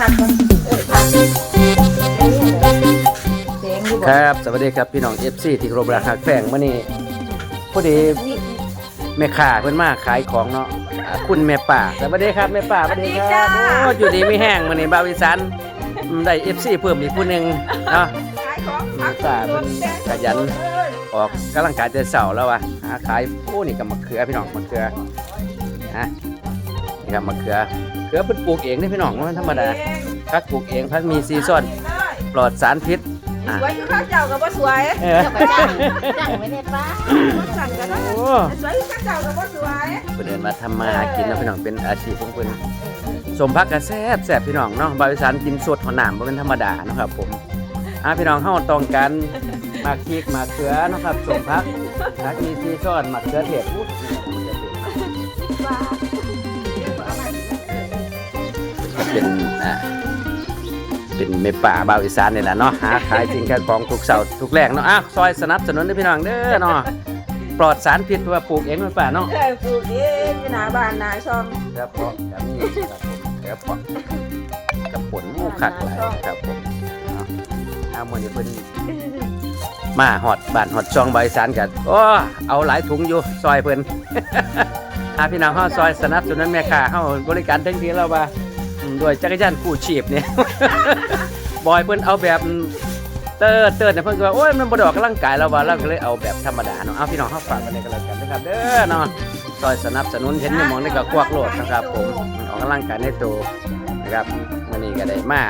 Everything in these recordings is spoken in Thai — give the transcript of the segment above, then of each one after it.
หักก่อนเออหักเสียงอยู่ครับ สวัสดีครับพี่น้อง FC ที่เคารพรักหักแฝงมื้อนี้พอดีแม่ค้าเพิ่นมาขายของเนาะอ่าคุณแม่ป่าสวัสดีครับแม่ป่าสวัสดีครับโอ้อยู่ดีมีแห้งมื้อนี้บาวิสันอืมได้ FC เพิ่มอีกผู้หนึงเนาะ ขายของแม่ป่าเพิ่นขยันออกกำลังกายแต่เช้าแล้วว่ะหาขายโอ้นี่ก็มะเขือพี่น้องมะเขือฮะนี่ครับมะเขือ เขือเพิ่นปลูกเองนี่พี่น้องบ่แมันธรรมดาพักปลูกเองพักมีซีซ่อนปลอดสารพิษอะสวยคือข้าวเจ้ากับว่าสวยเออเจ้าก็จ้างจ้างไว้ในป้าสั่งกันได้โอ้สวยคือข้าวเจ้ากับว่าสวยเพิ่นเดินมาทำมาหากินเนาะพี่น้องเป็นอาชีพของเพิ่นสมพักกระแซบแซ่บพี่น้องเนาะบาวอีสานกินสดหัวหนามบ่เป็นธรรมดาเนาะครับผมอ่าพี่น้องเฮาต้องการหมากพริกหมากเขือเนาะครับสมพักผักมีซีซ่อนหมากเขือเทศ เป็นอ่าเป็นเมป่าบาวอีสานนี่แหละเนาะหาขายสินค้าของทุกเสาร์ทุกแรงเนาะอะซอยสนับสนุนด้วยพี่น้องเด้อเนาะปลอดสารพิษว่าปลูกเองมันป่าเนาะเออปลูกเองอยู่หน้าบ้านหน้าช่องครับเพาะครับนี่ครับผมครับเพาะกับผลหมูขัดหลายครับผมเอาเอาหมดนี่เพิ่นมาหอดบ้านหอดซองใบสารกันโอ้เอาหลายถุงอยู่ซอยเพิ่น อาพี่น้องเฮาซอยสนับสนุนแม่ค้าเฮาบริการเต็มที่แล้วว่าอืม ด้วยจักรยานกู้ชีพเนี่ยบอยเพิ่นเอาแบบเติร์ดเติร์ดเนี่ยเพิ่นก็ว่าโอ้ยมันบดออกกำลังกายแล้วว่าเราก็เลยเอาแบบธรรมดาเนาะเอาพี่น้องเฮาฝากกันเลยกันแล้วกันนะครับเด้อเนาะซอยสนับสนุนเห็นในหมองนี่ก็กวักโลดนะครับ ผมออกกำลังกายในตัวนะครับมันนี่ก็ได้มา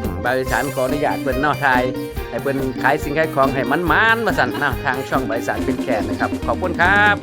อืมบริษัทขออนุญาตเพิ่นเนอกไทยให้เพิ่นขายสิ่งขาของให้มันๆมาสั่นนาะทางช่องบริษัทเป็นแขนนะครับ ขอบคุณครับ